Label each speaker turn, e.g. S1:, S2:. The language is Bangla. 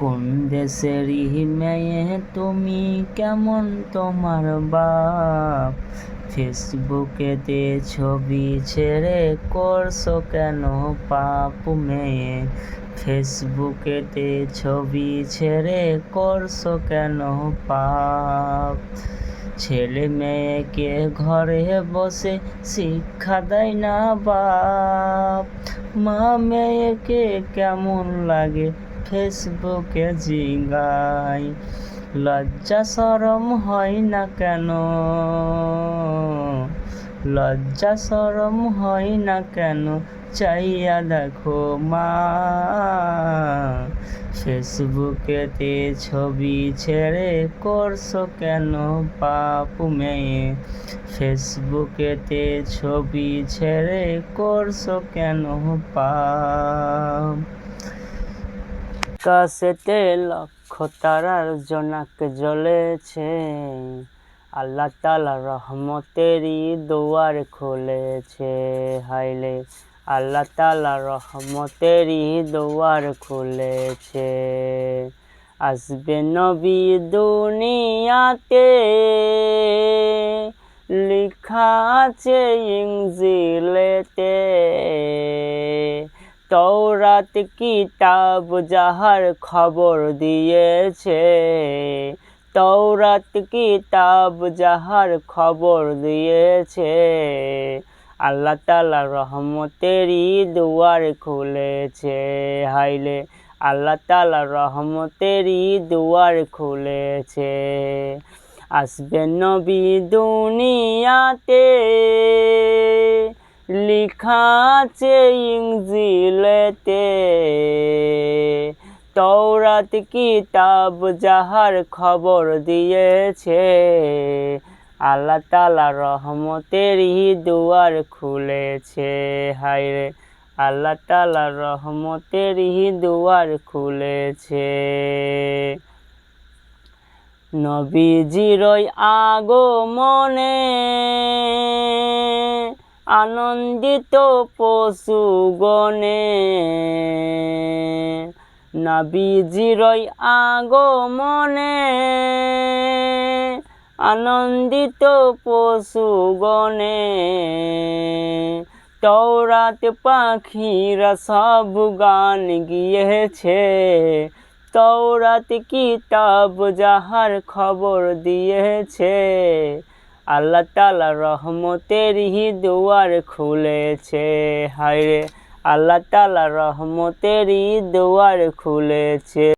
S1: কোন দেশেরই মেয়ে তুমি কেমন তোমার বাপ? ফেসবুকেতে ছবি ছেড়ে করছ কেন পাপ মেয়ে? ফেসবুকেতে ছবি ছেড়ে করছ কেন পাপ? ছেলে মেয়েকে ঘরে বসে শিক্ষা দেয় না বাপ। মা মেয়েকে কেমন লাগে ফেসবুকে জিগায় লজ্জা সরম হয় না কেন? লজ্জা সরম হয় না কেন? চাইয়া দেখো মা, ফেসবুকেতে ছবি ছেড়ে করছ কেন পাপ মেয়ে? ফেসবুকেতে ছবি ছেড়ে করছ কেন পাপ? আকাশেতে লক্ষ তারার জোনাক জ্বলেছে। আল্লাহ তালা রহমতেরই দুয়ার খুলেছে। হাইলে আল্লাহ তালা রহমতেরই দুয়ার খুলেছে। আসবে নবী দুনিয়াতে, লিখা আছে ইংজিলেতে তৌরাত কিতাব যাহার খবর দিয়েছে। তৌরাত কিতাব যাহার খবর দিয়েছে। আল্লাহ তালা রহমতেরই দুয়ার খুলেছে। হাইলে, আল্লাহ তালা রহমতেরই দুয়ার খুলেছে। আসবে নবী দুনিয়াতে লিখা আছে ইংজিলেতে তৌরাত কিতাব যাহার খবর দিয়েছে, আল্লাহ তালা রহমতেরই দুয়ার খুলেছে। হায়রে, আল্লাহ তালা রহমতেরই দুয়ার খুলেছে। নবীজিরই আগমনে আনন্দিত পশুগণে নবীজিরই আগমনে। আনন্দিত পশুগণে তৌরাত পাখিরা সব গান গিয়েছে। তৌরাত কিতাব যাহার খবর দিয়েছে। আল্লাহ তালা রহমতের হি দুয়ার খুলেছে। হায়রে আল্লাহ তালা রহমতেরই দুয়ার খুলেছে।